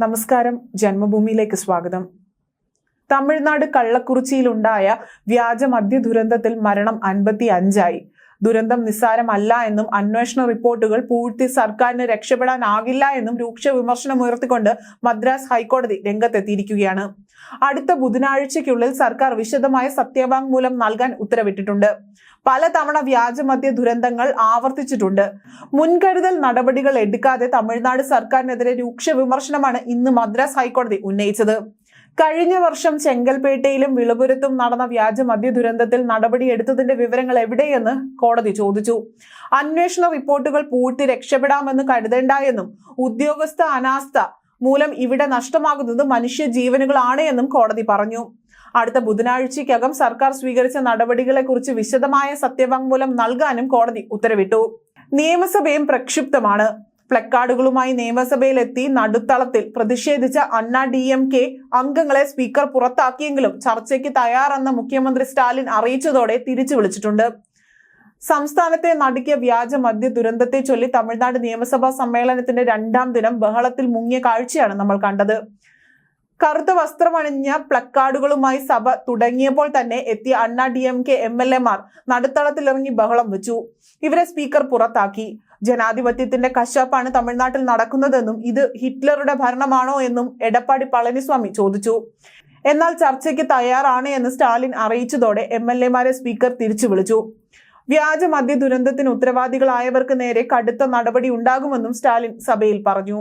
നമസ്കാരം. ജന്മഭൂമിയിലേക്ക് സ്വാഗതം. തമിഴ്നാട് കള്ളക്കുറിച്ചിയിലുണ്ടായ വ്യാജ മദ്യ ദുരന്തത്തിൽ മരണം അൻപത്തി അഞ്ചായി ദുരന്തം നിസ്സാരമല്ല എന്നും അന്വേഷണ റിപ്പോർട്ടുകൾ പൂഴ്ത്തി സർക്കാരിന് രക്ഷപ്പെടാനാകില്ല എന്നും രൂക്ഷ വിമർശനം ഉയർത്തിക്കൊണ്ട് മദ്രാസ് ഹൈക്കോടതി രംഗത്തെത്തിയിരിക്കുകയാണ്. അടുത്ത ബുധനാഴ്ചയ്ക്കുള്ളിൽ സർക്കാർ വിശദമായ സത്യവാങ്മൂലം നൽകാൻ ഉത്തരവിട്ടിട്ടുണ്ട്. പലതവണ വ്യാജമദ്യ ദുരന്തങ്ങൾ ആവർത്തിച്ചിട്ടുണ്ട്. മുൻകരുതൽ നടപടികൾ എടുക്കാതെ തമിഴ്നാട് സർക്കാരിനെതിരെ രൂക്ഷ വിമർശനമാണ് ഇന്ന് മദ്രാസ് ഹൈക്കോടതി ഉന്നയിച്ചത്. കഴിഞ്ഞ വർഷം ചെങ്കൽപ്പേട്ടയിലും വിളപുരത്തും നടന്ന വ്യാജ മദ്യ ദുരന്തത്തിൽ നടപടിയെടുത്തതിന്റെ വിവരങ്ങൾ എവിടെയെന്ന് കോടതി ചോദിച്ചു. അന്വേഷണ റിപ്പോർട്ടുകൾ പൂഴ്ത്തി രക്ഷപ്പെടാമെന്ന് കരുതേണ്ട എന്നും ഉദ്യോഗസ്ഥ അനാസ്ഥ മൂലം ഇവിടെ നഷ്ടമാകുന്നത് മനുഷ്യ ജീവനുകളാണ് എന്നും കോടതി പറഞ്ഞു. അടുത്ത ബുധനാഴ്ചയ്ക്കകം സർക്കാർ സ്വീകരിച്ച നടപടികളെക്കുറിച്ച് വിശദമായ സത്യവാങ്മൂലം നൽകാനും കോടതി ഉത്തരവിട്ടു. നിയമസഭയും പ്രക്ഷുബ്ധമാണ്. പ്ലക്കാർഡുകളുമായി നിയമസഭയിലെത്തി നടുത്തളത്തിൽ പ്രതിഷേധിച്ച അണ്ണാ ഡി എം കെ അംഗങ്ങളെ സ്പീക്കർ പുറത്താക്കിയെങ്കിലും ചർച്ചയ്ക്ക് തയ്യാറെന്ന് മുഖ്യമന്ത്രി സ്റ്റാലിൻ അറിയിച്ചതോടെ തിരിച്ചു വിളിച്ചിട്ടുണ്ട്. സംസ്ഥാനത്തെ നടുക്കിയ വ്യാജ മദ്യ ദുരന്തത്തെ ചൊല്ലി തമിഴ്നാട് നിയമസഭാ സമ്മേളനത്തിന്റെ രണ്ടാം ദിനം ബഹളത്തിൽ മുങ്ങിയ കാഴ്ചയാണ് നമ്മൾ കണ്ടത്. കറുത്ത വസ്ത്രമണിഞ്ഞ പ്ലക്കാർഡുകളുമായി സഭ തുടങ്ങിയപ്പോൾ തന്നെ എത്തിയ Anna D M K M L എമാർ നടുത്തളത്തിലിറങ്ങി ബഹളം വെച്ചു. ഇവരെ സ്പീക്കർ പുറത്താക്കി. ജനാധിപത്യത്തിന്റെ കശാപ്പാണ് തമിഴ്നാട്ടിൽ നടക്കുന്നതെന്നും ഇത് ഹിറ്റ്ലറുടെ ഭരണമാണോ എന്നും എടപ്പാടി പളനിസ്വാമി ചോദിച്ചു. എന്നാൽ ചർച്ചയ്ക്ക് തയ്യാറാണ് എന്ന് സ്റ്റാലിൻ അറിയിച്ചതോടെ എം എൽ എമാരെ സ്പീക്കർ തിരിച്ചു വിളിച്ചു. വ്യാജ മദ്യ ദുരന്തത്തിന് ഉത്തരവാദികളായവർക്ക് നേരെ കടുത്ത നടപടി ഉണ്ടാകുമെന്നും സ്റ്റാലിൻ സഭയിൽ പറഞ്ഞു.